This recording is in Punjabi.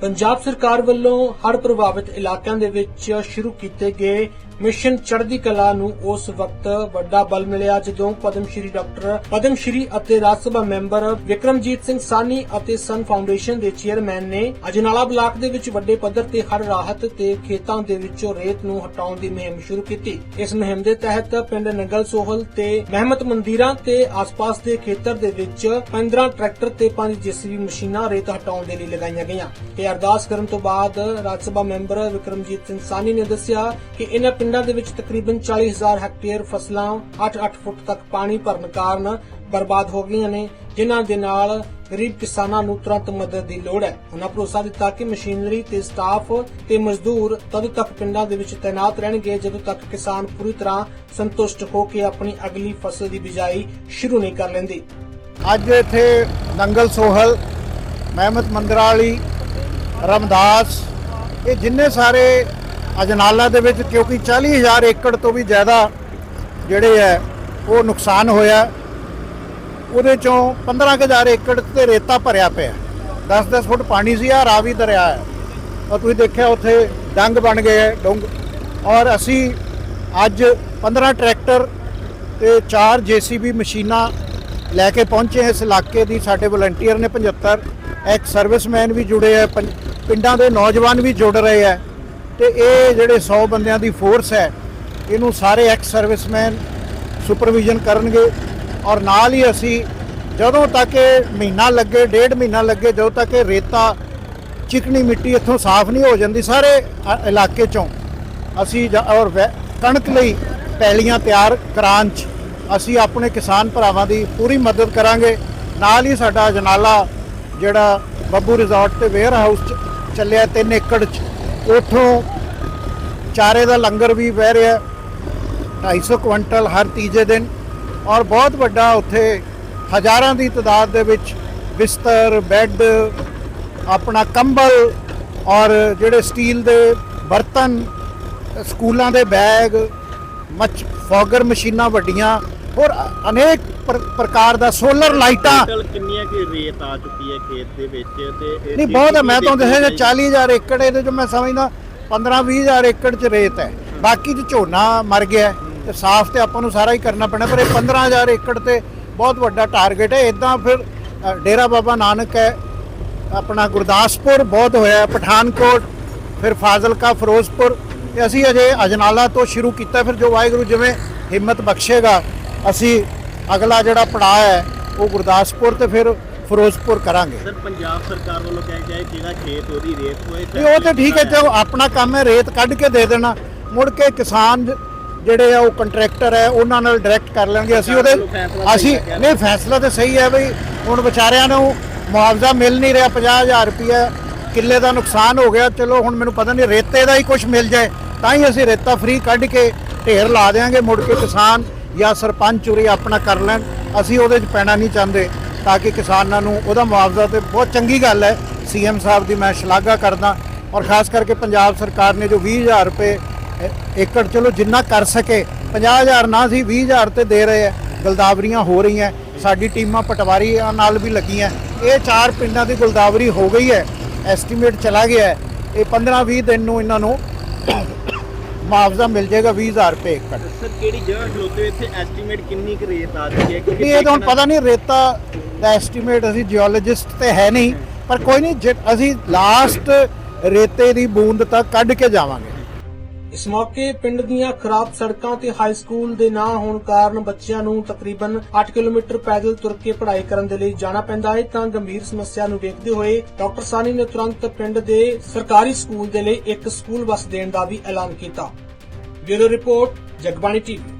ਪੰਜਾਬ ਸਰਕਾਰ ਵੱਲੋਂ ਹੜ ਪ੍ਰਭਾਵਿਤ ਇਲਾਕਿਆਂ ਦੇ ਵਿੱਚ ਸ਼ੁਰੂ ਕੀਤੇ ਗਏ ਮਿਸ਼ਨ ਚੜ੍ਹਦੀ ਕਲਾ ਨੂੰ ਉਸ ਵਕਤ ਵੱਡਾ ਬਲ ਮਿਲਿਆ, ਜਦੋਂ ਪਦਮ ਸ਼੍ਰੀ ਡਾਕਟਰ ਪਦਮ ਸ਼੍ਰੀ ਅਤੇ ਰਾਜ ਸਭਾ ਮੈਂਬਰ ਵਿਕਰਮਜੀਤ ਸਿੰਘ ਸਾਨੀ ਅਤੇ ਸਨ ਫਾਊਂਡੇਸ਼ਨ ਦੇ ਚੇਅਰਮੈਨ ਨੇ ਅਜਨਾਲਾ ਬਲਾਕ ਦੇ ਵਿੱਚ ਵੱਡੇ ਪੱਧਰ ਤੇ ਹੜ੍ਹ ਰਾਹਤ ਤੇ ਖੇਤਾਂ ਦੇ ਵਿੱਚੋਂ ਰੇਤ ਨੂੰ ਹਟਾਉਣ ਦੀ ਮੁਹਿੰਮ ਸ਼ੁਰੂ ਕੀਤੀ। ਇਸ ਮੁਹਿੰਮ ਦੇ ਤਹਿਤ ਪਿੰਡ ਨੰਗਲ ਸੋਹਲ ਤੇ ਮਹਿਮਤ ਮੰਦੀਰਾਂ ਤੇ ਆਸ-ਪਾਸ ਦੇ ਖੇਤਰ ਦੇ ਵਿੱਚ 15 ਟਰੈਕਟਰ ਤੇ 5 ਜੀਸੀਬੀ ਮਸ਼ੀਨਾਂ ਰੇਤ ਹਟਾਉਣ ਦੇ ਲਈ ਲਗਾਈਆਂ ਗਈਆਂ। ਤੇ ਅਰਦਾਸ ਕਰਨ ਤੋਂ ਬਾਅਦ ਰਾਜ ਸਭਾ ਮੈਂਬਰ ਵਿਕਰਮਜੀਤ ਸਿੰਘ ਸਾਨੀ ਨੇ ਦੱਸਿਆ ਕਿ ਇਹਨਾਂ ਪਿੰਡਾਂ ਦੇ ਵਿੱਚ ਤਕਰੀਬਨ 40000 ਹੈਕਟੇਅਰ ਫਸਲਾਂ 8-8 ਫੁੱਟ ਤੱਕ ਪਾਣੀ ਭਰਨ ਕਾਰਨ ਬਰਬਾਦ ਹੋ ਗਈਆਂ ਨੇ, ਜਿਨ੍ਹਾਂ ਦੇ ਨਾਲ ਗਰੀਬ ਕਿਸਾਨਾਂ ਨੂੰ ਤੁਰੰਤ ਮਦਦ ਦੀ ਲੋੜ ਹੈ। ਉਹਨਾਂ ਭਰੋਸਾ ਦਿੱਤਾ ਕਿ ਮਸ਼ੀਨਰੀ ਤੇ ਸਟਾਫ ਤੇ ਮਜ਼ਦੂਰ ਤਦੋਂ ਤੱਕ ਪਿੰਡਾਂ ਦੇ ਵਿੱਚ ਤਾਇਨਾਤ ਰਹਿਣਗੇ, ਜਦੋਂ ਤੱਕ ਕਿਸਾਨ ਪੂਰੀ ਤਰ੍ਹਾਂ ਸੰਤੁਸ਼ਟ ਹੋ ਕੇ ਆਪਣੀ ਅਗਲੀ ਫਸਲ ਦੀ ਬਿਜਾਈ ਸ਼ੁਰੂ ਨਹੀਂ ਕਰ ਲੈਂਦੇ। ਅੱਜ ਇੱਥੇ ਨੰਗਲ ਸੋਹਲ ਮਹਿਮਦ ਮੰਦਰਾਲੀ, ਰਮਦਾਸ, ਇਹ ਜਿੰਨੇ ਸਾਰੇ ਅਜਨਾਲਾ ਦੇ ਵਿੱਚ ਕਿਉਂਕਿ 40000 ਏਕੜ ਤੋਂ ਵੀ ਜ਼ਿਆਦਾ ਜਿਹੜੇ ਹੈ, ਉਹ ਨੁਕਸਾਨ ਹੋਇਆ। ਉਹਦੇ ਚੋਂ 15000 ਏਕੜ ਤੇ ਰੇਤਾ ਭਰਿਆ ਪਿਆ। 10-10 ਫੁੱਟ ਪਾਣੀ ਸੀ ਆ ਰਾਵੀ ਦਰਿਆ ਹੈ। ਔਰ ਤੁਸੀਂ ਦੇਖਿਆ ਉੱਥੇ ਡੰਗ ਬਣ ਗਏ ਹੈ, ਡੁੰਗ। ਔਰ ਅਸੀਂ ਅੱਜ 15 ਟਰੈਕਟਰ ਤੇ 4 ਜੀਸੀਬੀ ਮਸ਼ੀਨਾਂ ਲੈ ਕੇ ਪਹੁੰਚੇ ਇਸ ਇਲਾਕੇ ਦੀ ਸਾਡੇ ਵਲੰਟੀਅਰ ਨੇ 75 ਐਕ ਸਰਵਿਸਮੈਨ ਵੀ ਜੁੜੇ ਆ ਪੰ- ਪਿੰਡਾਂ ਦੇ ਨੌਜਵਾਨ ਵੀ ਜੁੜ ਰਹੇ ਆ ਤੇ ਇਹ ਜਿਹੜੇ 100 ਬੰਦਿਆਂ ਦੀ ਫੋਰਸ ਹੈ, ਇਹਨੂੰ ਸਾਰੇ ਐਕਸ ਸਰਵਿਸਮੈਨ ਸੁਪਰਵਿਜ਼ਨ ਕਰਨਗੇ ਔਰ ਨਾਲ ਹੀ ਅਸੀਂ ਜਦੋਂ ਤੱਕ ਇਹ ਮਹੀਨਾ ਲੱਗੇ, ਡੇਢ ਮਹੀਨਾ ਲੱਗੇ, ਜਦੋਂ ਤੱਕ ਇਹ ਰੇਤਾ ਚਿਕਣੀ ਮਿੱਟੀ ਇੱਥੋਂ ਸਾਫ਼ ਨਹੀਂ ਹੋ ਜਾਂਦੀ ਸਾਰੇ ਇਲਾਕੇ ਚੋਂ, ਅਸੀਂ ਜ- ਔਰ ਵੈ- ਕਣਕ ਲਈ ਪੈਲੀਆਂ ਤਿਆਰ ਕਰਾਉਣ 'ਚ ਅਸੀਂ ਆਪਣੇ ਕਿਸਾਨ ਭਰਾਵਾਂ ਦੀ ਪੂਰੀ ਮਦਦ ਕਰਾਂਗੇ। ਨਾਲ ਹੀ ਸਾਡਾ ਜਨਾਲਾ ਜਿਹੜਾ ਬੱਬੂ ਰਿਜ਼ੋਰਟ ਤੇ ਵੇਅਰ ਹਾਊਸ 'ਚ ਚੱਲਿਆ 3 ਏਕੜ 'ਚ। ਉੱਥੋਂ ਚਾਰੇ ਦਾ ਲੰਗਰ ਵੀ ਵਹਿ ਰਿਹਾ 250 ਕੁਇੰਟਲ ਹਰ ਤੀਜੇ ਦਿਨ ਔਰ ਬਹੁਤ ਵੱਡਾ ਉੱਥੇ ਹਜ਼ਾਰਾਂ ਦੀ ਤਾਦਾਦ ਦੇ ਵਿੱਚ ਬਿਸਤਰ, ਬੈੱਡ, ਆਪਣਾ ਕੰਬਲ ਔਰ ਜਿਹੜੇ ਸਟੀਲ ਦੇ ਬਰਤਨ, ਸਕੂਲਾਂ ਦੇ ਬੈਗ ਮੱਚ ਫੋਗਰ ਮਸ਼ੀਨਾਂ ਵੱਡੀਆਂ ਹੋਰ ਅਨੇਕ ਪ੍ਰਕਾਰ ਦਾ ਸੋਲਰ ਲਾਈਟਾਂ। ਕਿੰਨੀਆਂ ਕਿ ਰੇਤ ਆ ਚੁੱਕੀ ਹੈ ਖੇਤ ਦੇ ਵਿੱਚ ਤੇ ਨਹੀਂ ਬਹੁਤ ਹੈ ਮੈਂ ਤੁਹਾਨੂੰ ਦੇਖੀ ਦੱਸਿਆ 40000 ਏਕੜ ਇਹਦੇ ਚ ਮੈਂ ਸਮਝਦਾ 15 20000 ਏਕੜ ਚ ਰੇਤ ਹੈ। ਬਾਕੀ ਚ ਝੋਨਾ ਮਰ ਗਿਆ ਤੇ ਸਾਫ਼ ਤੇ ਆਪਾਂ ਨੂੰ ਸਾਰਾ ਹੀ ਕਰਨਾ ਪੈਣਾ ਪਰ ਇਹ 15000 ਏਕੜ ਤੇ ਬਹੁਤ ਵੱਡਾ ਟਾਰਗੇਟ ਹੈ। ਇਦਾਂ ਫਿਰ ਡੇਰਾ ਬਾਬਾ ਨਾਨਕ ਹੈ ਆਪਣਾ ਗੁਰਦਾਸਪੁਰ ਬਹੁਤ ਹੋਇਆ ਪਠਾਨਕੋਟ ਫਿਰ ਫਾਜ਼ਿਲਕਾ ਫਿਰੋਜ਼ਪੁਰ ਤੇ ਅਸੀਂ ਅਜੇ ਅਜਨਾਲਾ ਤੋਂ ਸ਼ੁਰੂ ਕੀਤਾ ਫਿਰ ਜੋ ਵਾਹਿਗੁਰੂ ਜਿਵੇਂ ਹਿੰਮਤ ਬਖਸ਼ੇਗਾ ਅਸੀਂ ਅਗਲਾ ਜਿਹੜਾ ਪੜਾਅ ਹੈ ਉਹ ਗੁਰਦਾਸਪੁਰ ਤੇ ਫਿਰ ਫਿਰੋਜ਼ਪੁਰ ਕਰਾਂਗੇ। ਸਰ ਪੰਜਾਬ ਸਰਕਾਰ ਵੱਲੋਂ ਕਿਹਾ ਹੈ ਜਿਹੜਾ ਖੇਤ ਉਹਦੀ ਰੇਤ ਹੋਏ ਨਹੀਂ ਉਹ ਤਾਂ ਠੀਕ ਹੈ ਤੇ ਉਹ ਆਪਣਾ ਕੰਮ ਹੈ ਰੇਤ ਕੱਢ ਕੇ ਦੇ ਦੇਣਾ। ਮੁੜ ਕੇ ਕਿਸਾਨ ਜਿਹੜੇ ਆ ਉਹ ਕੰਟਰੈਕਟਰ ਹੈ ਉਹਨਾਂ ਨਾਲ ਡਾਇਰੈਕਟ ਕਰ ਲਾਂਗੇ ਅਸੀਂ ਉਹਦੇ ਅਸੀਂ। ਨਹੀਂ ਫੈਸਲਾ ਤਾਂ ਸਹੀ ਹੈ ਬਈ। ਹੁਣ ਵਿਚਾਰਿਆਂ ਨੂੰ ਮੁਆਵਜ਼ਾ ਮਿਲ ਨਹੀਂ ਰਿਹਾ 50000 ਰੁਪਏ ਕਿੱਲੇ ਦਾ ਨੁਕਸਾਨ ਹੋ ਗਿਆ। ਚਲੋ ਹੁਣ ਮੈਨੂੰ ਪਤਾ ਨਹੀਂ ਰੇਤੇ ਦਾ ਹੀ ਕੁਝ ਮਿਲ ਜਾਏ ਤਾਂ ਹੀ ਅਸੀਂ ਰੇਤਾ ਫ੍ਰੀ ਕੱਢ ਕੇ ਢੇਰ ਲਾ ਦੇਾਂਗੇ ਮੁੜ ਕੇ ਕਿਸਾਨ ਜਾਂ ਸਰਪੰਚ ਉਰੇ ਆਪਣਾ ਕਰ ਲੈਣ, ਅਸੀਂ ਉਹਦੇ 'ਚ ਪੈਣਾ ਨਹੀਂ ਚਾਹੁੰਦੇ, ਤਾਂ ਕਿ ਕਿਸਾਨਾਂ ਨੂੰ ਉਹਦਾ ਮੁਆਵਜ਼ਾ ਤੇ ਬਹੁਤ ਚੰਗੀ ਗੱਲ ਹੈ। ਸੀਐਮ ਸਾਹਿਬ ਦੀ ਮੈਂ ਸ਼ਲਾਘਾ ਕਰਦਾ ਔਰ ਖਾਸ ਕਰਕੇ ਪੰਜਾਬ ਸਰਕਾਰ ਨੇ ਜੋ 20000 ਰੁਪਏ ਏਕੜ ਚਲੋ ਜਿੰਨਾ ਕਰ ਸਕੇ 50000 ਨਾ ਸੀ 20000 ਤੇ ਦੇ ਰਹੇ ਆ ਗਲਦਾਵਰੀਆਂ ਹੋ ਰਹੀਆਂ, ਸਾਡੀ ਟੀਮਾਂ ਪਟਵਾਰੀ ਨਾਲ ਵੀ ਲੱਗੀਆਂ, ਇਹ ਚਾਰ ਪਿੰਡਾਂ ਦੀ ਗੁਲਦਾਵਰੀ ਹੋ ਗਈ ਹੈ, ਐਸਟੀਮੇਟ ਚਲਾ ਗਿਆ ਹੈ, ਇਹ 15 20 ਦਿਨ ਨੂੰ ਇਹਨਾਂ ਨੂੰ ਮੁਆਵਜ਼ਾ ਮਿਲ ਜਾਏਗਾ 20000 ਰੁਪਏ ਏਕੜ। ਸਰ ਕਿਹੜੀ ਜਗ੍ਹਾ ਖਲੋਤੇ ਹੋ? ਇੱਥੇ ਐਸਟੀਮੇਟ ਕਿੰਨੀ ਕੁ ਰੇਤ ਆ ਚੁੱਕੀ ਹੈ? ਨਹੀਂ ਇਹ ਤਾਂ ਹੁਣ ਪਤਾ ਨਹੀਂ ਰੇਤਾ ਦਾ ਐਸਟੀਮੇਟ ਅਸੀਂ ਜਿਓਲੋਜਿਸਟ ਤੇ ਹੈ ਨਹੀਂ ਪਰ ਕੋਈ ਨਹੀਂ ਜੇ- ਅਸੀਂ ਲਾਸਟ ਰੇਤੇ ਦੀ ਬੂੰਦ ਤੱਕ ਕੱਢ ਕੇ ਜਾਵਾਂਗੇ। ਇਸ ਮੌਕੇ ਪਿੰਡ ਦੀਆਂ ਖਰਾਬ ਸੜਕਾਂ ਤੇ ਹਾਈ ਸਕੂਲ ਦੇ ਨਾ ਹੋਣ ਕਾਰਨ ਬੱਚਿਆਂ ਨੂੰ ਤਕਰੀਬਨ 8 ਕਿਲੋਮੀਟਰ ਪੈਦਲ ਤੁਰ ਕੇ ਪੜ੍ਹਾਈ ਕਰਨ ਦੇ ਲਈ ਜਾਣਾ ਪੈਂਦਾ ਹੈ, ਤਾਂ ਗੰਭੀਰ ਸਮੱਸਿਆ ਨੂੰ ਵੇਖਦੇ ਹੋਏ ਡਾਕਟਰ ਸਾਨੀ ਨੇ ਤੁਰੰਤ ਪਿੰਡ ਦੇ ਸਰਕਾਰੀ ਸਕੂਲ ਦੇ ਲਈ ਇੱਕ ਸਕੂਲ ਬੱਸ ਦੇਣ ਦਾ ਵੀ ਐਲਾਨ ਕੀਤਾ। Bureau report, Jagbani TV.